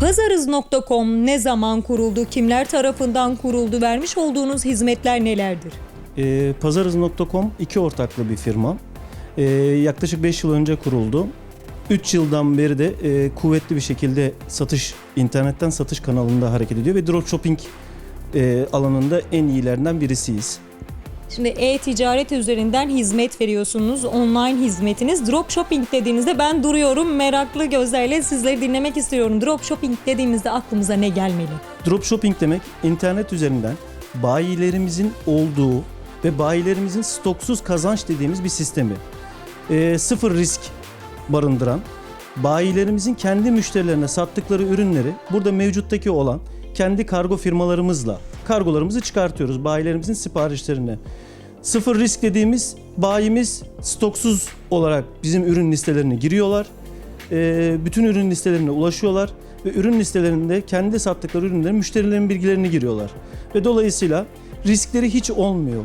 Pazarız.com ne zaman kuruldu, kimler tarafından kuruldu, vermiş olduğunuz hizmetler nelerdir? E, Pazarız.com iki ortaklı bir firma. E, yaklaşık 5 yıl önce kuruldu. 3 yıldan beri de e, kuvvetli bir şekilde satış, internetten satış kanalında hareket ediyor ve dropshipping e, alanında en iyilerinden birisiyiz. Şimdi e-ticaret üzerinden hizmet veriyorsunuz. Online hizmetiniz. Dropshipping dediğinizde ben duruyorum meraklı gözlerle sizleri dinlemek istiyorum. Dropshipping dediğimizde aklımıza ne gelmeli? Dropshipping demek internet üzerinden bayilerimizin olduğu ve bayilerimizin stoksuz kazanç dediğimiz bir sistemi. Ee, sıfır risk barındıran, bayilerimizin kendi müşterilerine sattıkları ürünleri burada mevcuttaki olan kendi kargo firmalarımızla kargolarımızı çıkartıyoruz bayilerimizin siparişlerine. Sıfır risk dediğimiz bayimiz stoksuz olarak bizim ürün listelerine giriyorlar. Ee, bütün ürün listelerine ulaşıyorlar ve ürün listelerinde kendi sattıkları ürünlerin müşterilerin bilgilerini giriyorlar. Ve dolayısıyla riskleri hiç olmuyor.